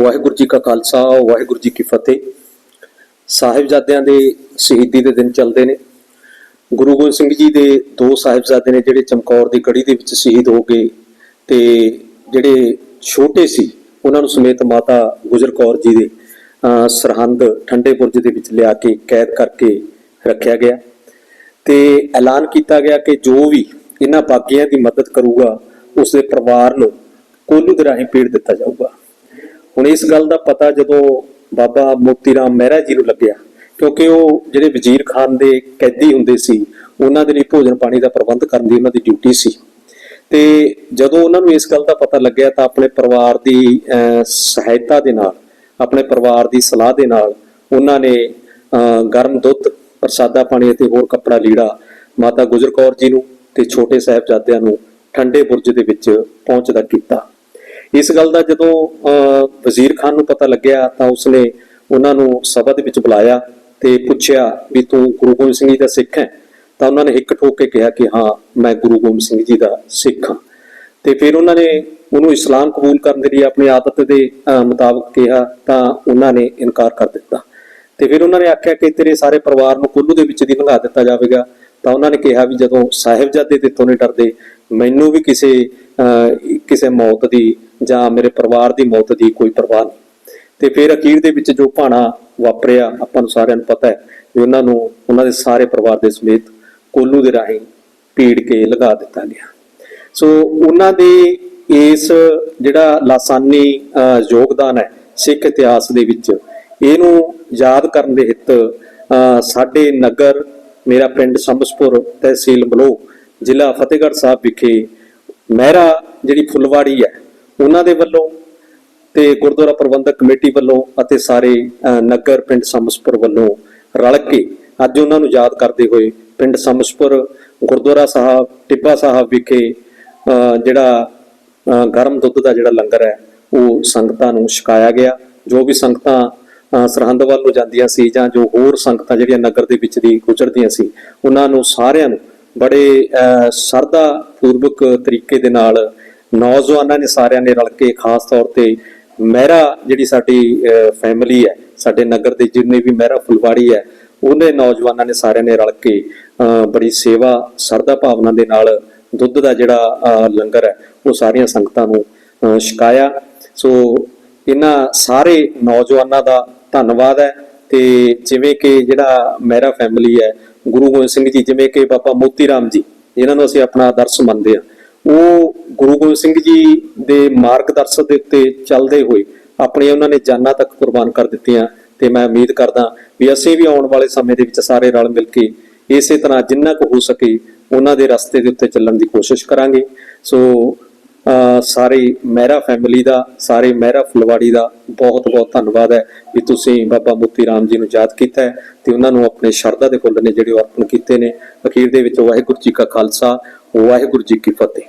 ਵਾਹਿਗੁਰੂ ਜੀ ਕਾ ਖਾਲਸਾ, ਵਾਹਿਗੁਰੂ ਜੀ ਕੀ ਫਤਿਹ। ਸਾਹਿਬਜ਼ਾਦਿਆਂ ਦੇ ਸ਼ਹੀਦੀ ਦੇ ਦਿਨ ਚੱਲਦੇ ਨੇ। ਗੁਰੂ ਗੋਬਿੰਦ ਸਿੰਘ ਜੀ ਦੇ ਦੋ ਸਾਹਿਬਜ਼ਾਦੇ ਨੇ ਜਿਹੜੇ ਚਮਕੌਰ ਦੀ ਗੜੀ ਦੇ ਵਿੱਚ ਸ਼ਹੀਦ ਹੋ ਗਏ ਤੇ ਜਿਹੜੇ ਛੋਟੇ ਸੀ, ਉਹਨਾਂ ਨੂੰ ਸਮੇਤ ਮਾਤਾ ਗੁਜਰ ਕੌਰ ਜੀ ਦੇ ਸਰਹੰਦ ਠੰਡੇ ਬੁਰਜ ਦੇ ਵਿੱਚ ਲਿਆ ਕੇ ਕੈਦ ਕਰਕੇ ਰੱਖਿਆ ਗਿਆ। ਤੇ ਐਲਾਨ ਕੀਤਾ ਗਿਆ ਕਿ ਜੋ ਵੀ ਇਹਨਾਂ ਬਾਗੀਆਂ ਦੀ ਮਦਦ ਕਰੂਗਾ ਉਸ ਦੇ ਪਰਿਵਾਰ ਨੂੰ ਕੋਲੂ ਦੇ ਰਾਹੀਂ ਪੀੜ ਦਿੱਤਾ ਜਾਊਗਾ। ਹੁਣ ਇਸ ਗੱਲ ਦਾ ਪਤਾ ਜਦੋਂ ਬਾਬਾ ਮੋਤੀ ਰਾਮ ਮਹਿਰਾ ਜੀ ਨੂੰ ਲੱਗਿਆ, ਕਿਉਂਕਿ ਉਹ ਜਿਹੜੇ ਵਜ਼ੀਰ ਖਾਨ ਦੇ ਕੈਦੀ ਹੁੰਦੇ ਸੀ, ਉਹਨਾਂ ਦੇ ਲਈ ਭੋਜਨ ਪਾਣੀ ਦਾ ਪ੍ਰਬੰਧ ਕਰਨ ਦੀ ਉਹਨਾਂ ਦੀ ਡਿਊਟੀ ਸੀ। ਤੇ ਜਦੋਂ ਉਹਨਾਂ ਨੂੰ ਇਸ ਗੱਲ ਦਾ ਪਤਾ ਲੱਗਿਆ ਤਾਂ ਆਪਣੇ ਪਰਿਵਾਰ ਦੀ ਸਹਾਇਤਾ ਦੇ ਨਾਲ, ਆਪਣੇ ਪਰਿਵਾਰ ਦੀ ਸਲਾਹ ਦੇ ਨਾਲ ਉਹਨਾਂ ਨੇ ਗਰਮ ਦੁੱਧ, ਪ੍ਰਸਾਦਾ ਪਾਣੀ ਅਤੇ ਹੋਰ ਕੱਪੜਾ ਲੀੜਾ ਮਾਤਾ ਗੁਜਰ ਕੌਰ ਜੀ ਨੂੰ ਤੇ ਛੋਟੇ ਸਾਹਿਬਜ਼ਾਦਿਆਂ ਨੂੰ ਠੰਡੇ ਬੁਰਜ ਦੇ ਵਿੱਚ ਪਹੁੰਚਦਾ ਕੀਤਾ। ਇਸ ਗੱਲ ਦਾ ਜਦੋਂ ਅਹ, ਵਜ਼ੀਰ ਖਾਨ ਨੂੰ ਪਤਾ ਲੱਗਿਆ ਤਾਂ ਉਸਨੇ ਉਹਨਾਂ ਨੂੰ ਸਭਾ ਦੇ ਵਿੱਚ ਬੁਲਾਇਆ ਤੇ ਪੁੱਛਿਆ ਵੀ ਤੂੰ ਗੁਰੂ ਗੋਬਿੰਦ ਸਿੰਘ ਜੀ ਦਾ ਸਿੱਖ ਹੈ? ਤਾਂ ਉਹਨਾਂ ਨੇ ਹਿੱਕ ਠੋਕ ਕੇ ਕਿਹਾ ਕਿ ਹਾਂ ਮੈਂ ਗੁਰੂ ਗੋਬਿੰਦ ਸਿੰਘ ਜੀ ਦਾ ਸਿੱਖ ਹਾਂ। ਤੇ ਫਿਰ ਉਹਨਾਂ ਨੇ ਉਹਨੂੰ ਇਸਲਾਮ ਕਬੂਲ ਕਰਨ ਦੇ ਲਈ ਆਪਣੀ ਆਦਤ ਦੇ ਅਹ, ਮੁਤਾਬਕ ਕਿਹਾ ਤਾਂ ਉਹਨਾਂ ਨੇ ਇਨਕਾਰ ਕਰ ਦਿੱਤਾ। ਤੇ ਫਿਰ ਉਹਨਾਂ ਨੇ ਆਖਿਆ ਕਿ ਤੇਰੇ ਸਾਰੇ ਪਰਿਵਾਰ ਨੂੰ ਕੁੱਲੂ ਦੇ ਵਿੱਚ ਦੀ ਲੰਘਾ ਦਿੱਤਾ ਜਾਵੇਗਾ। ਤਾਂ ਉਹਨਾਂ ਨੇ ਕਿਹਾ ਵੀ ਜਦੋਂ ਸਾਹਿਬਜ਼ਾਦੇ ਤੇ ਤੋਂ ਨਹੀਂ ਡਰਦੇ ਮੈਨੂੰ ਵੀ ਕਿਸੇ ਅਹ, ਕਿਸੇ ਮੌਤ ਦੀ ਜਾਂ ਮੇਰੇ ਪਰਿਵਾਰ ਦੀ ਮੌਤ ਦੀ ਕੋਈ ਪਰਵਾਹ ਨਹੀਂ। ਤੇ ਫਿਰ ਅਖੀਰ ਦੇ ਵਿੱਚ ਜੋ ਭਾਣਾ ਵਾਪਰਿਆ ਆਪਾਂ ਨੂੰ ਸਾਰਿਆਂ ਨੂੰ ਪਤਾ ਹੈ ਵੀ ਉਹਨਾਂ ਨੂੰ ਉਹਨਾਂ ਦੇ ਸਾਰੇ ਪਰਿਵਾਰ ਦੇ ਸਮੇਤ ਕੋਲੂ ਦੇ ਰਾਹੀਂ ਪੀੜ ਕੇ ਲਗਾ ਦਿੱਤਾ ਗਿਆ। ਸੋ ਉਹਨਾਂ ਦੇ ਇਸ ਜਿਹੜਾ ਲਾਸਾਨੀ ਅਹ, ਯੋਗਦਾਨ ਹੈ ਸਿੱਖ ਇਤਿਹਾਸ ਦੇ ਵਿੱਚ ਇਹਨੂੰ ਯਾਦ ਕਰਨ ਦੇ ਹਿੱਤ ਅਹ, ਸਾਡੇ ਨਗਰ ਮੇਰਾ ਪਿੰਡ ਸੰਬਸਪੁਰ ਤਹਿਸੀਲ ਬਲੋ ਜ਼ਿਲ੍ਹਾ ਫਤਿਹਗੜ੍ਹ ਸਾਹਿਬ ਵਿਖੇ ਮਹਿਰਾ ਜਿਹੜੀ ਫੁੱਲਵਾੜੀ ਹੈ, ਉਹਨਾਂ ਦੇ ਵੱਲੋਂ ਤੇ ਗੁਰਦੁਆਰਾ ਪ੍ਰਬੰਧਕ ਕਮੇਟੀ ਵੱਲੋਂ ਅਤੇ ਸਾਰੇ ਨਗਰ ਪਿੰਡ ਸਮਸਪੁਰ ਵੱਲੋਂ ਰਲ ਕੇ ਅੱਜ ਉਹਨਾਂ ਨੂੰ ਯਾਦ ਕਰਦੇ ਹੋਏ ਪਿੰਡ ਸਮਸਪੁਰ ਗੁਰਦੁਆਰਾ ਸਾਹਿਬ, ਟਿੱਬਾ ਸਾਹਿਬ ਵਿਖੇ ਜਿਹੜਾ ਗਰਮ ਦੁੱਧ ਦਾ ਜਿਹੜਾ ਲੰਗਰ ਹੈ, ਉਹ ਸੰਗਤਾਂ ਨੂੰ ਛਕਾਇਆ ਗਿਆ। ਜੋ ਵੀ ਸੰਗਤਾਂ ਸਰਹੰਦ ਵੱਲ ਨੂੰ ਜਾਂਦੀਆਂ ਸੀ ਜਾਂ ਜੋ ਹੋਰ ਸੰਗਤਾਂ ਜਿਹੜੀਆਂ ਨਗਰ ਦੇ ਵਿੱਚ ਦੀ ਗੁਜ਼ਰਦੀਆਂ ਸੀ, ਉਹਨਾਂ ਨੂੰ ਸਾਰਿਆਂ ਨੂੰ ਬੜੇ ਅਹ, ਸ਼ਰਧਾ ਪੂਰਵਕ ਤਰੀਕੇ ਦੇ ਨਾਲ ਨੌਜਵਾਨਾਂ ਨੇ ਸਾਰਿਆਂ ਨੇ ਰਲ ਕੇ ਖਾਸ ਤੌਰ ਤੇ ਮਹਿਰਾ ਜਿਹੜੀ ਸਾਡੀ ਫੈਮਿਲੀ ਹੈ ਸਾਡੇ ਨਗਰ ਦੇ ਜਿੰਨੇ ਵੀ ਮਹਿਰਾ ਫੁਲਵਾੜੀ ਹੈ ਉਹਨੇ ਨੌਜਵਾਨਾਂ ਨੇ ਸਾਰਿਆਂ ਨੇ ਰਲ ਕੇ ਬੜੀ ਸੇਵਾ ਸ਼ਰਧਾ ਭਾਵਨਾ ਦੇ ਨਾਲ ਦੁੱਧ ਦਾ ਜਿਹੜਾ ਲੰਗਰ ਹੈ ਉਹ ਸਾਰੀਆਂ ਸੰਗਤਾਂ ਨੂੰ ਛਕਾਇਆ। ਸੋ ਇਹਨਾਂ ਸਾਰੇ ਨੌਜਵਾਨਾਂ ਦਾ ਧੰਨਵਾਦ ਹੈ ਤੇ ਜਿਵੇਂ ਕਿ ਜਿਹੜਾ ਮਹਿਰਾ ਫੈਮਿਲੀ ਹੈ ਗੁਰੂ ਗੋਬਿੰਦ ਸਿੰਘ ਜੀ, ਜਿਵੇਂ ਕਿ ਬਾਬਾ ਮੋਤੀ ਰਾਮ ਜੀ, ਜਿਨ੍ਹਾਂ ਨੂੰ ਅਸੀਂ ਆਪਣਾ ਆਦਰਸ਼ ਮੰਨਦੇ ਆ ਉਹ ਗੁਰੂ ਗੋਬਿੰਦ ਸਿੰਘ ਜੀ ਦੇ ਮਾਰਗਦਰਸ਼ਨ ਦੇ ਉੱਤੇ ਚੱਲਦੇ ਹੋਏ ਆਪਣੀਆਂ ਉਹਨਾਂ ਨੇ ਜਾਨਾਂ ਤੱਕ ਕੁਰਬਾਨ ਕਰ ਦਿੱਤੀਆਂ ਤੇ ਮੈਂ ਉਮੀਦ ਕਰਦਾ ਵੀ ਅਸੀਂ ਵੀ ਆਉਣ ਵਾਲੇ ਸਮੇਂ ਦੇ ਵਿੱਚ ਸਾਰੇ ਰਲ ਮਿਲ ਕੇ ਇਸੇ ਤਰ੍ਹਾਂ ਜਿੰਨਾ ਕੁ ਹੋ ਸਕੇ ਉਹਨਾਂ ਦੇ ਰਸਤੇ ਦੇ ਉੱਤੇ ਚੱਲਣ ਦੀ ਕੋਸ਼ਿਸ਼ ਕਰਾਂਗੇ। ਸੋ ਸਾਰੇ ਮਹਿਰਾ ਫੈਮਿਲੀ ਦਾ, ਸਾਰੇ ਮਹਿਰਾ ਫੁਲਵਾੜੀ ਦਾ ਬਹੁਤ ਬਹੁਤ ਧੰਨਵਾਦ ਹੈ ਵੀ ਤੁਸੀਂ ਬਾਬਾ ਮੋਤੀ ਰਾਮ ਜੀ ਨੂੰ ਯਾਦ ਕੀਤਾ ਹੈ ਤੇ ਉਹਨਾਂ ਨੂੰ ਆਪਣੇ ਸ਼ਰਧਾ ਦੇ ਫੁੱਲ ਨੇ ਜਿਹੜੇ ਉਹ ਅਰਪਣ ਕੀਤੇ ਨੇ। ਅਖੀਰ ਦੇ ਵਿੱਚ ਵਾਹਿਗੁਰੂ ਜੀ ਕਾ ਖਾਲਸਾ, ਵਾਹਿਗੁਰੂ ਜੀ ਕੀ ਫਤਿਹ।